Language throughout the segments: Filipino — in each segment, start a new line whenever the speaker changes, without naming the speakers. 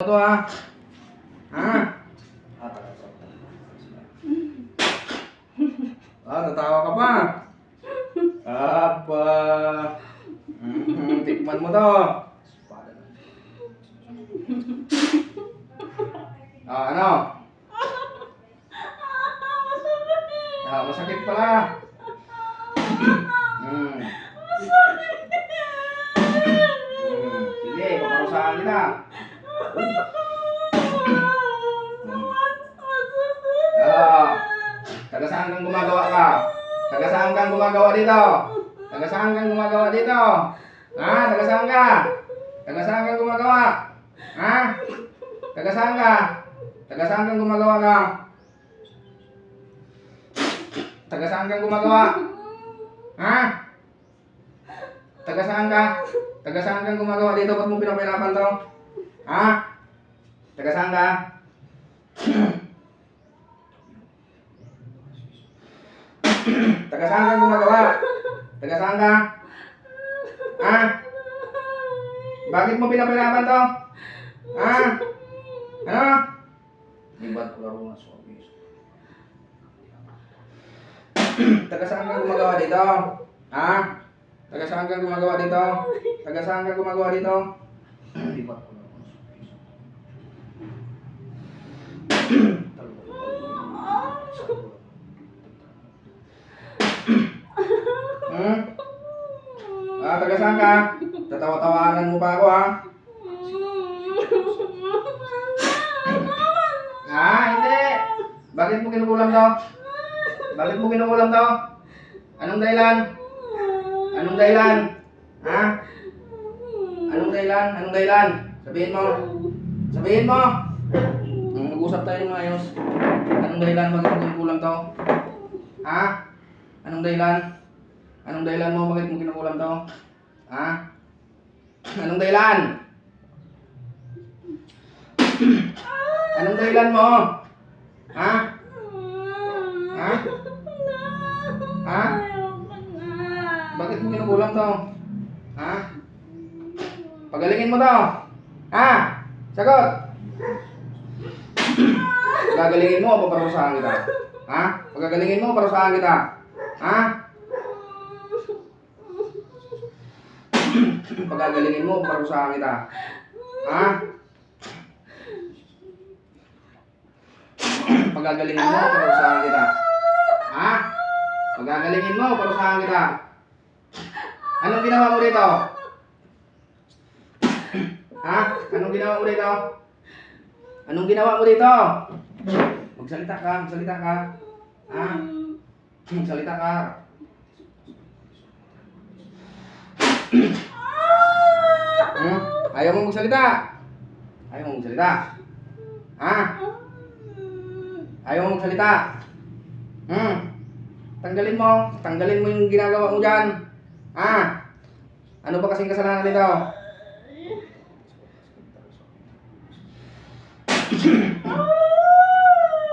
to ha? Ha? Ah, tatawa ka pa. Aba. Mhm, tikman mo to. Ah, ano? Ah, masakit pala. Hmm. Hmm, Sige, paparusahan kita. Ah, taga saan kang gumagawa ka? Taga saan kang gumagawa dito? Taga saan kang gumagawa dito? Ha? Taga saan ka? Taga saan kang gumagawa? Ha? Taga saan ka? Taga saan kang gumagawa ka? Taga saan kang gumagawa? Ha? Taga saan ka? Taga saan kang gumagawa dito? Ba't mo pinapahirapan to? Ha? Taga saan ka? Taga saan kang gumagawa? Taga saan ka? Ha? Bakit mo pinapahirapan to? Ha? Ano? Libat ko laro na sobis. Taga saan kang gumagawa dito? Ha? Taga saan kang gumagawa dito? Taga saan kang gumagawa dito? Libat ko laro na sobis. Hmm? Ah, taga saan ka? Tatawa-tawanan mo pa ako ha? Ah, hindi. Bakit mo kinukulam to? Bakit mo kinukulam to? Anong dahilan? Anong dahilan? Ha? Anong dahilan? Anong dahilan? Sabihin mo. Sabihin mo. Hmm, Mag-usap tayo ng maayos. Anong dahilan? Bakit mo kinukulam to? Ha? Anong dahilan? Anong dahilan mo? Bakit mo kinukulam to? Ha? Anong dahilan? Anong dahilan mo? Ha? Ha? Ha? Bakit mo kinukulam to? Ha? Pagalingin mo to. Ha? Sagot. Gagalingin mo o paparusahan kita? Ha? Pagagalingin mo parusahan kita? Ha? Pagagalingin mo parusahan kita? Ha? Pagagalingin mo parusahan kita? Ha? Pagagalingin mo parusahan kita? Anong ginawa mo dito? Ha? Anong ginawa mo dito? Anong ginawa mo dito? Magsalita ka, magsalita ka. Ha? Magsalita ka. Hmm? Ayaw mo magsalita? Ayaw mo magsalita? Ha? Ayaw mo magsalita? Hmm? Tanggalin mo. Tanggalin mo yung ginagawa mo dyan. Ha? Ano ba kasing kasalanan nito?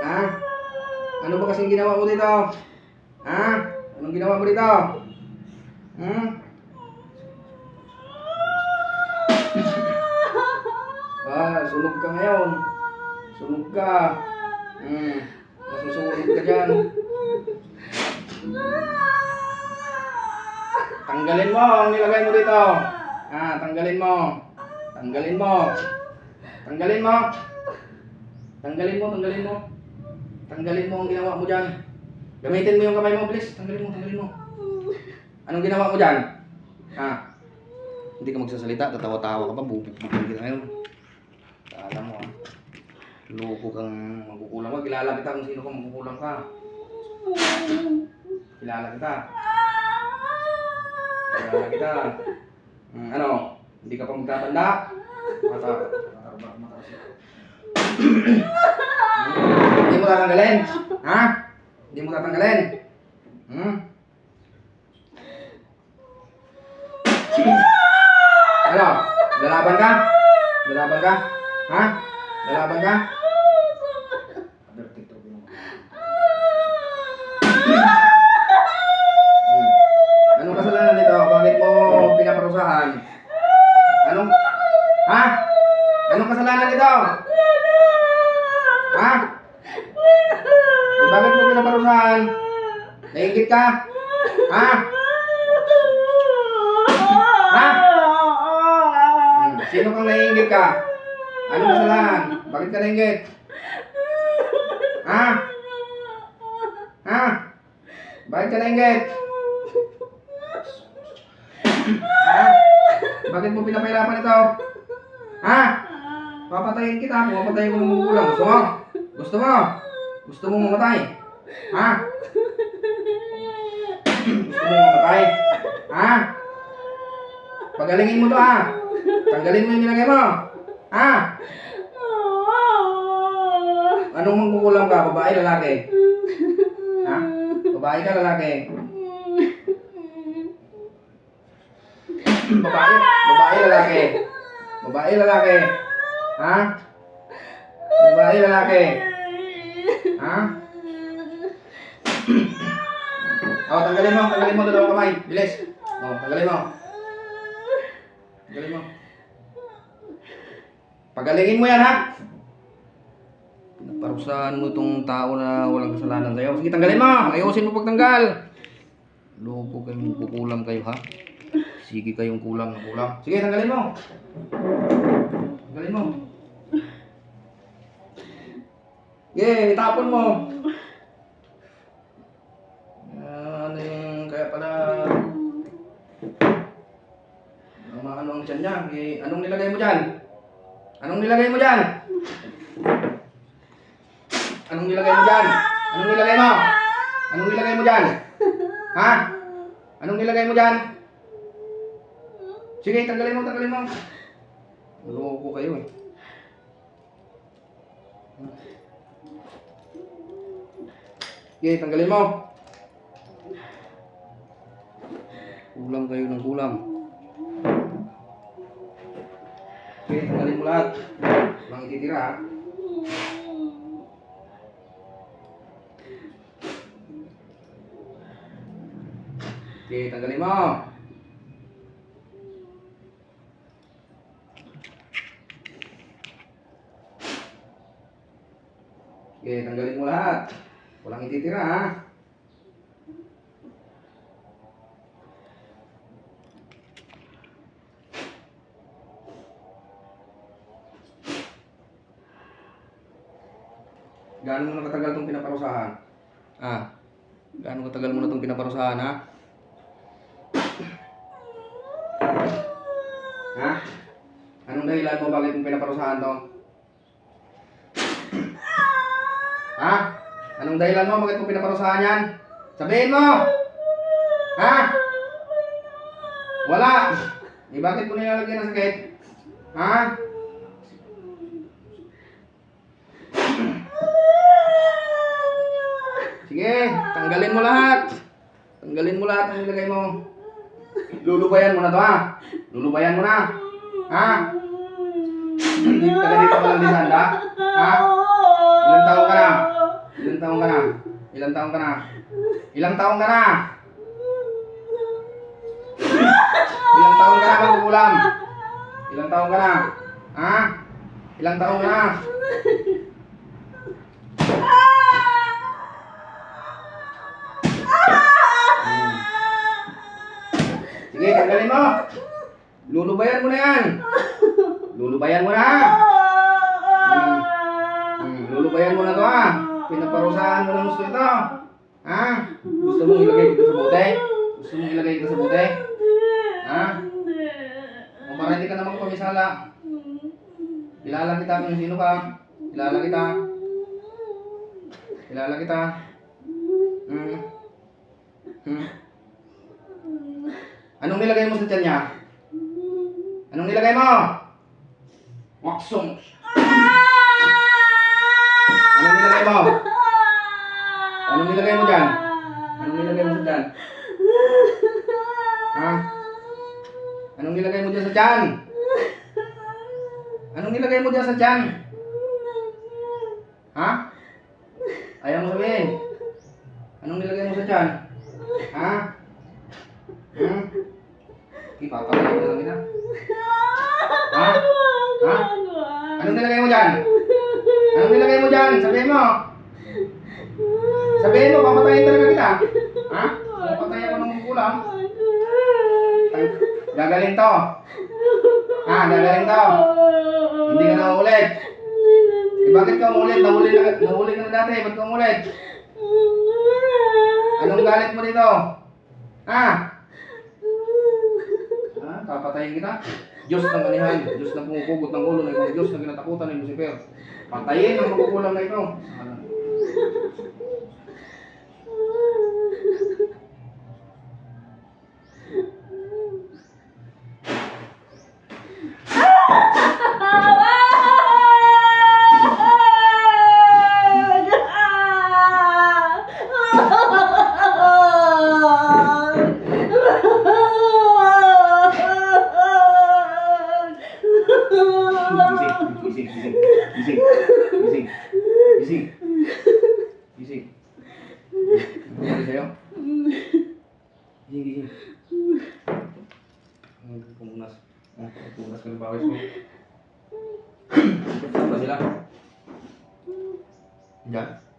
Ha? Ano ba kasing ginawa mo dito? Ha? Anong ginawa mo dito? Hmm? Ah, sunog ka ngayon. Sunog ka. Hmm. Masusunog ka dyan. Tanggalin mo ang nilagay mo dito. Ah, tanggalin mo. Tanggalin mo. Tanggalin mo. Tanggalin mo, tanggalin mo. Tanggalin mo ang ginawa mo dyan. Gamitin mo yung kamay mo, please. Tanggalin mo, tanggalin mo. Anong ginawa mo dyan? Ha? Hindi ka magsasalita, tatawa-tawa ka pa, bubuk-bukin kita ngayon. Alam mo ah. Loko kang magkukulang ka. Kilala kita kung sino kang magkukulang ka. Kilala kita. Kilala kita. Hmm, ano? Hindi ka pa magtatanda? Mata. Mata. Mata. Hindi mo tatanggalin? Ha? Hindi mo tatanggalin? Hmm? Ano? Lalaban ka? Lalaban ka? Ha? Lalaban ka? Hmm. Anong kasalanan nito? Bakit mo pinaparusahan? Anong? Ha? Anong kasalanan? kasalanan ito? Ha? Eh, bakit mo pinaparusahan? Naingit ka? Ha? Ha? Hmm, Sino kang naiingit ka? Anong kasalanan? Bakit ka naingit? Ha? Ha? Bakit ka naingit? Ha? Bakit mo pinapahirapan ito? Ha? Papatayin kita, papatayin ko ng magulang. Gusto mo? Gusto mo? Gusto mo mamatay? Ha? Gusto mo mamatay? Ha? Pagalingin mo to ha? Tanggalin mo yung nilagay mo? Ha? Anong mangkukulam ka? Babae, lalaki? Ha? Babae ka, lalaki? Babae, babae, lalaki? Babae, lalaki? Ha? Babae, lalaki? Ha? Oh, tanggalin mo, tanggalin mo dalawang kamay. Bilis. Oh, tanggalin mo. Tanggalin mo. Pagalingin mo yan, ha? Pinaparusahan mo itong tao na walang kasalanan sa'yo. Sige, tanggalin mo. Ayusin mo pagtanggal. Loko kayong kukulam kayo, ha? Sige kayong kulang na kulang. Sige, tanggalin mo. Tanggalin mo. Sige, itapon mo. Ano yung kaya pala... Ano ano ang tiyan niya? Eh, anong nilagay mo dyan? Anong nilagay mo dyan? Anong nilagay mo dyan? Anong nilagay mo? Anong nilagay mo dyan? Ha? Anong nilagay mo dyan? Sige, tanggalin mo, tanggalin mo. Loko kayo eh. Sige, tanggalin mo. Kulang kayo ng kulang. Sige, tanggalin mo lahat. Walang ititira ha. Sige, tanggalin mo. Sige, tanggalin mo lahat. Walang ititira ha. Gaano mo na katagal itong pinaparusahan? Ah, gaano katagal mo na itong pinaparusahan ha? Ha? Anong dahilan mo bakit mo pinaparusahan to? Ha? Anong dahilan mo bakit mo pinaparusahan yan? Sabihin mo! Ha? Wala! Eh, bakit mo nilalagyan ng sakit? Ha? Sige, tanggalin mo lahat. Tanggalin mo lahat ang nilagay mo. Lulubayan mo na to ha. Lulubayan mo na. Ha? Ka ganito ka lang din ha? Ha? Ilang taong ka na? Ilang taong ka na? Ilang taong ka na? Ilang taong ka na? Ilang taong ka na magugulam? Ilang taong ka na? Ha? Ilang taong ka na? Sige, tanggalin mo. Lulubayan mo na yan. Lulubayan mo na. Hmm. Hmm, lulubayan mo na to ha. Pinaparusahan mo ng gusto ito. Ha? Gusto mong ilagay dito sa bote? Gusto mong ilagay dito sa bote? Ha? O para hindi ka naman pamisala. Kilala kita kung sino ka. Kilala kita. Kilala kita. Hmm. Hmm. Anong nilagay mo sa tiyan niya? Anong nilagay mo? Waksong. Anong nilagay mo? Anong nilagay mo dyan? Anong nilagay mo sa dyan? Ha? Anong nilagay mo dyan sa dyan? Anong nilagay mo dyan sa dyan? Ha? Ayaw mo sabihin. Anong nilagay mo sa dyan? Ha? Ko na lang kita. Ha? Ha? Anong nilagay mo dyan? Anong nilagay mo dyan? Sabihin mo. Sabihin mo, papatayin talaga kita. Ha? Papatayin ako ng kulang. Gagaling to. Ha, gagaling to. Hindi ka na ulit. Eh, bakit ka umulit? Nahuli, na, nahuli ka na dati. Ba't ka umulit? Anong galit mo dito? Ha? Papatayin kita? Diyos ng kanihan. Diyos ng pumupugot ng ulo na ikaw. Diyos ng kinatakutan ni Lucifer. Patayin ang magugulang na ito. Nangyari sa'yo? Gising. Ang Pumunas. Ah, Pumunas ka ng bawis mo. Saan ba sila? Diyan?